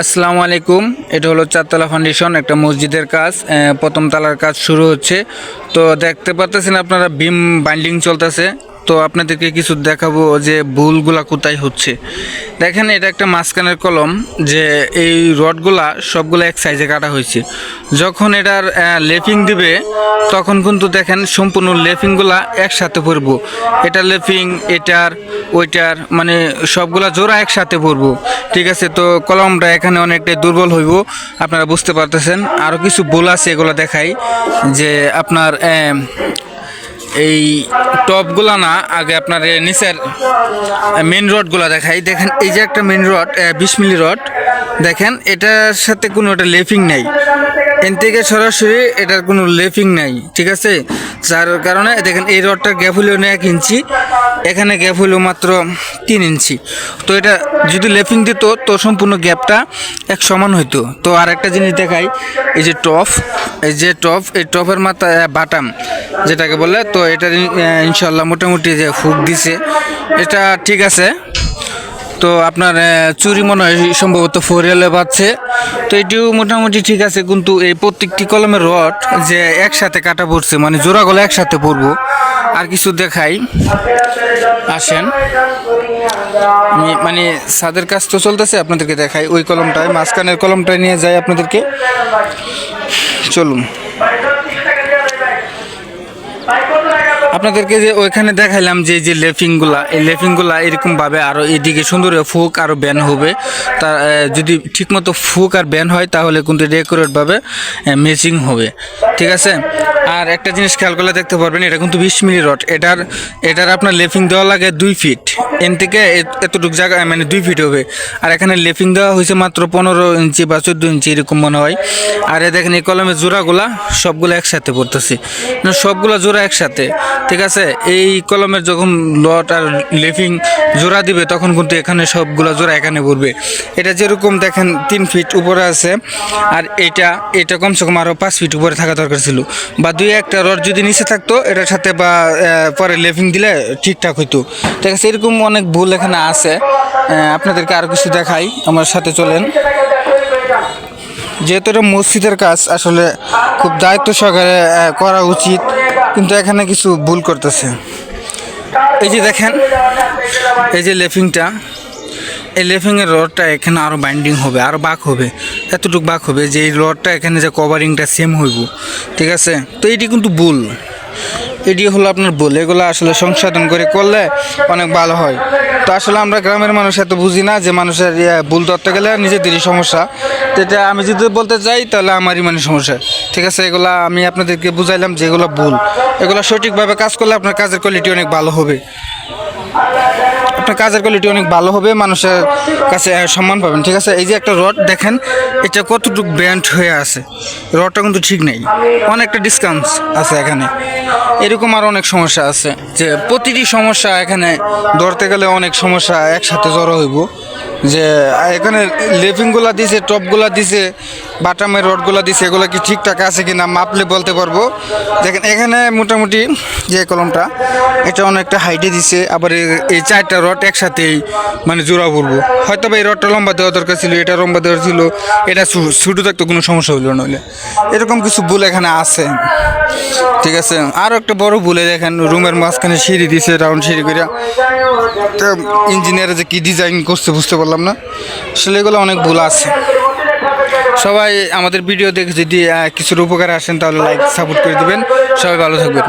আসসালামু আলাইকুম। এটা হলো চারতলা ফাউন্ডেশন একটা মসজিদের কাজ। প্রথম তালার কাজ শুরু হচ্ছে। তো দেখতে পাচ্ছেন আপনারা বিম বাইন্ডিং চলতেছে। তো আপনাদেরকে কিছু দেখাবো যে ভুলগুলা কোথায় হচ্ছে। দেখেন, এটা একটা মাঝখানের কলম যে এই রডগুলা সবগুলো এক সাইজে কাটা হয়েছে। যখন এটার লেফিং দিবে, তখন কিন্তু দেখেন সম্পূর্ণ লেফিংগুলা একসাথে পড়ব এটা লেফিং, এটার, ওইটার মানে সবগুলা জোড়া একসাথে পড়ব ঠিক আছে, তো কলমটা এখানে অনেকটাই দুর্বল হইব। আপনারা বুঝতে পারতেছেন। আরও কিছু ভুল আছে এগুলো দেখাই যে আপনার এই টপগুলো না, আগে আপনার নিচের মেন রডগুলো দেখাই। দেখেন, এই যে একটা মেন রড বিশ মিলি রড দেখেন, এটার সাথে কোনো একটা লেফিং নেই। এন থেকে সরাসরি এটার কোনো লেফিং নাই, ঠিক আছে? যার কারণে, দেখেন, এই রডটার গ্যাপ হলেও নেয় এক ইঞ্চি। এখানে গ্যাপ হইল মাত্র তিন ইঞ্চি। তো এটা যদি লেফিং দিত, তো সম্পূর্ণ গ্যাপটা এক সমান হইতো। তো আর একটা জিনিস দেখাই, এই যে টপ এই যে টপ এই টপের মাথা বাটাম যেটাকে বলে, তো এটা ইনশাল্লাহ মোটামুটি যে ফুক দিছে, এটা ঠিক আছে। তো আপনার চুরি মনে হয় সম্ভবত ফোর এলে পাচ্ছে। তো এটিও মোটামুটি ঠিক আছে, কিন্তু এই প্রত্যেকটি কলমের রড যে একসাথে কাটা পড়ছে মানে জোড়াগুলো একসাথে পড়ব, আর কিছু দেখাই। আসেন। মানে সাদের কাজ তো চলতেছে, আপনাদেরকে দেখাই ওই কলমটায়, মাঝখানের কলমটায় নিয়ে যাই আপনাদেরকে। চলুন। আপনাদেরকে যে ওইখানে দেখাইলাম যে যে লেফিংগুলা, এই লেফিংগুলা এরকমভাবে আরও এদিকে সুন্দর ফুক আরও ব্যান হবে। তা যদি ঠিকমতো ফুক আর ব্যান হয়, তাহলে কিন্তু ডেকোরেটভাবে ম্যাচিং হবে। ঠিক আছে? আর একটা জিনিস খেয়াল করলে দেখতে পারবেন, এটা কিন্তু বিশ মিলি রড। এটার এটার আপনার লেফিং দেওয়া লাগে দুই ফিট। এন থেকে এতটুকু জায়গা মানে দুই ফিট হবে। আর এখানে লেফিং দেওয়া হয়েছে মাত্র পনেরো ইঞ্চি বা চোদ্দ ইঞ্চি, এরকম মনে হয়। আর এ দেখেন, এই কলমের জোড়াগুলা সবগুলো একসাথে পড়তেছে। সবগুলো জোড়া একসাথে। ঠিক আছে? এই কলমের যখন লট আর লেফিং জোড়া দিবে, তখন কিন্তু এখানে সবগুলো জোড়া এখানে পড়বে। এটা যেরকম দেখেন, তিন ফিট উপরে আছে। আর এটা এটা কমসে কম আরও পাঁচ ফিট উপরে থাকা দরকার ছিল। বা দুই একটা রড যদি নিচে থাকতো, এটার সাথে বা পরে লেফিং দিলে ঠিকঠাক হইতো। ঠিক আছে এরকম অনেক ভুল এখানে আছে। আপনাদেরকে আরও কিছু দেখাই, আমার সাথে চলেন। যেহেতু এটা মসজিদের কাজ, আসলে খুব দায়িত্ব সহকারে করা উচিত, কিন্তু এখানে কিছু ভুল করতেছে। এই যে দেখেন, এই যে লেফিংটা, এই লেফিংয়ের রডটা এখানে আরও বাইন্ডিং হবে আরও বাক হবে। এতটুকু বাক হবে যে এই রডটা এখানে যে কভারিংটা সেম হইব, ঠিক আছে? তো এটি কিন্তু ভুল। এটি হলো আপনার ভুল। এগুলো আসলে সংশোধন করে করলে অনেক ভালো হয়। তো আসলে আমরা গ্রামের মানুষ এত বুঝি না যে মানুষের ভুল ধরতে গেলে নিজেদেরই সমস্যা। এটা আমি যদি বলতে চাই, তাহলে আমারই মানে সমস্যা। ঠিক আছে? এগুলা আমি আপনাদেরকে বুঝাইলাম যে এগুলো ভুল। এগুলো সঠিকভাবে কাজ করলে আপনার কাজের কোয়ালিটি অনেক ভালো হবে। আপনার কাজের কোয়ালিটি অনেক ভালো হবে, মানুষের কাছে সম্মান পাবেন, ঠিক আছে? এই যে একটা রড দেখেন, এটা কতটুকু ব্যান্ড হয়ে আছে। রডটা কিন্তু ঠিক নেই। অনেকটা ডিসকাউন্ট আছে এখানে। এরকম আর অনেক সমস্যা আছে যে প্রতিটি সমস্যা এখানে ধরতে গেলে অনেক সমস্যা একসাথে জড়ো হইব। যে এখানে লেফিংগুলা দিছে টপগুলা দিছে বাটামের রডগুলা দিছে, এগুলো কি ঠিকঠাক আছে কিনা মাপলে বলতে পারব। দেখেন, এখানে মোটামুটি যে কলমটা এটা অনেকটা হাইটে দিছে, আবার এই চারটা রড একসাথেই মানে জোড়া পড়ব। হয়তো বা এই রডটা লম্বা দেওয়া দরকার ছিল, এটা লম্বা দেওয়ার ছিল, এটা ছোটো থাকতো, কোনো সমস্যা হইল নইলে এরকম কিছু ভুল এখানে আছে। ঠিক আছে? আরও একটা বড় ভুলে দেখেন, রুমের মাঝখানে সিঁড়ি দিছে রাউন্ড সিঁড়ি করে ইঞ্জিনিয়ার যে কী ডিজাইন করছে বুঝতে পারলাম না। আসলে এগুলো অনেক ভুল আছে। সবাই আমাদের ভিডিও দেখে যদি কিছুর উপকারে আসেন, তাহলে লাইক সাপোর্ট করে দিবেন। সবাই ভালো থাকবেন।